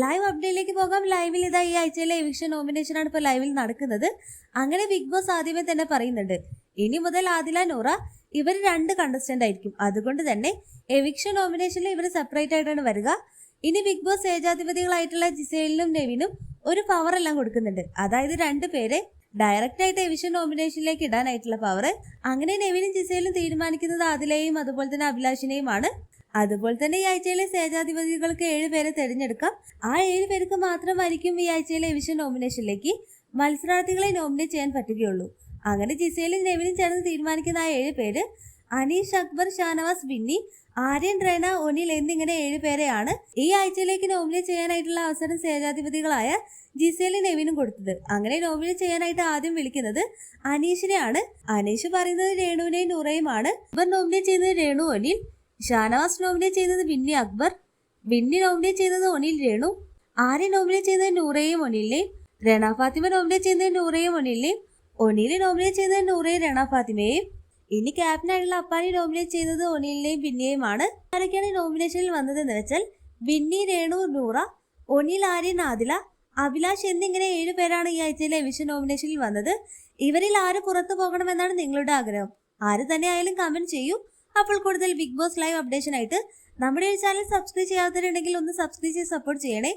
Live അപ്ഡേറ്റിലേക്ക് പോകാം. ലൈവിൽ ഇതാ ഈ ആഴ്ചയിലെ എവിക്ഷൻ നോമിനേഷൻ ആണ് ഇപ്പോൾ ലൈവിൽ നടക്കുന്നത്. അങ്ങനെ ബിഗ് ബോസ് ആദ്യമേ തന്നെ പറയുന്നുണ്ട്. ഇനി മുതൽ ആദില നൂറ ഇവർ രണ്ട് കണ്ടസ്റ്റന്റ് ആയിരിക്കും. അതുകൊണ്ട് തന്നെ എവിക്ഷൻ നോമിനേഷനിൽ ഇവർ സെപ്പറേറ്റ് ആയിട്ടാണ് വരിക. ഇനി ബിഗ് ബോസ് ഏജാധിപതികളായിട്ടുള്ള ജിസേലിനും നെവിനും ഒരു പവർ എല്ലാം കൊടുക്കുന്നുണ്ട്. അതായത് രണ്ട് പേരെ ഡയറക്റ്റ് ആയിട്ട് എവിഷൻ നോമിനേഷനിലേക്ക് ഇടാനായിട്ടുള്ള പവർ അങ്ങനെ നെവിനും ജിസേലും തീരുമാനിക്കുന്നത് ആദിലയും അതുപോലെ തന്നെ അഭിലാഷിനെയുമാണ്. അതുപോലെ തന്നെ ഈ ആഴ്ചയിലെ സേജാധിപതികൾക്ക് ഏഴുപേരെ തിരഞ്ഞെടുക്കാം. ആ ഏഴുപേർക്ക് മാത്രമായിരിക്കും ഈ ആഴ്ചയിലെ എവിഷൻ നോമിനേഷനിലേക്ക് മത്സരാർത്ഥികളെ നോമിനേറ്റ് ചെയ്യാൻ പറ്റുകയുള്ളൂ. അങ്ങനെ ജിസയിലും നെവിനും ചേർന്ന് തീരുമാനിക്കുന്ന ആ ഏഴ് പേര് അനീഷ് അക്ബർ ഷാനവാസ് ബിന്നി ആര്യൻ റെന ഒനിൽ എന്നിങ്ങനെ ഏഴ് പേരെയാണ് ഈ ആഴ്ചയിലേക്ക് നോമിനേറ്റ് ചെയ്യാനായിട്ടുള്ള അവസരം സേജാധിപതികളായ ജിസേലി നെവിനും കൊടുത്തത്. അങ്ങനെ നോമിനേറ്റ് ചെയ്യാനായിട്ട് ആദ്യം വിളിക്കുന്നത് അനീഷിനെയാണ്. അനീഷ് പറയുന്നത് രേണുവിനെയും നൂറയുമാണ്. ഇവർ നോമിനേറ്റ് ചെയ്യുന്നത് രേണു ഒനിൽ. ഷാനവാസ് നോമിനേറ്റ് ചെയ്തത് വിന്നി അക്ബർ വിന്നി നോമിനേറ്റ് ചെയ്തത് ഒനിൽ രേണു ആര്യ നോമിനേറ്റ് ചെയ്തത് നൂറയും ഒനിലിനെയും രണ ഫാത്തിമ നോമിനേറ്റ് ചെയ്തത് നൂറയും ഒനിലിനെയും ഒനിൽ നോമിനേറ്റ് ചെയ്തത് നൂറയും രണ ഫാത്തിമയെയും ഇനി ക്യാപ്റ്റനായിട്ടുള്ള അപ്പാനി നോമിനേറ്റ് ചെയ്തത് ഒനിലിനെയും ബിന്നിയെയുമാണ് ആരൊക്കെയാണ് നോമിനേഷനിൽ വന്നതെന്ന് വെച്ചാൽ ബിന്നി രേണു നൂറ ഒനിൽ ആര്യൻ ആദില അഭിലാഷ് എന്നിങ്ങനെ ഏഴു പേരാണ് ഈ ആഴ്ചയിലെ എവിഷൻ നോമിനേഷനിൽ വന്നത്. ഇവരിൽ ആര് പുറത്തു പോകണമെന്നാണ് നിങ്ങളുടെ ആഗ്രഹം. ആര് തന്നെ ആയാലും കമന്റ് ചെയ്യൂ. അപ്പോൾ കൂടുതൽ ബിഗ് ബോസ് ലൈവ് അപ്ഡേഷൻ ആയിട്ട് നമ്മുടെ ഈ ചാനൽ സബ്സ്ക്രൈബ് ചെയ്യാത്തവരുണ്ടെങ്കിൽ ഒന്ന് സബ്സ്ക്രൈബ് ചെയ്ത് സപ്പോർട്ട് ചെയ്യണേ.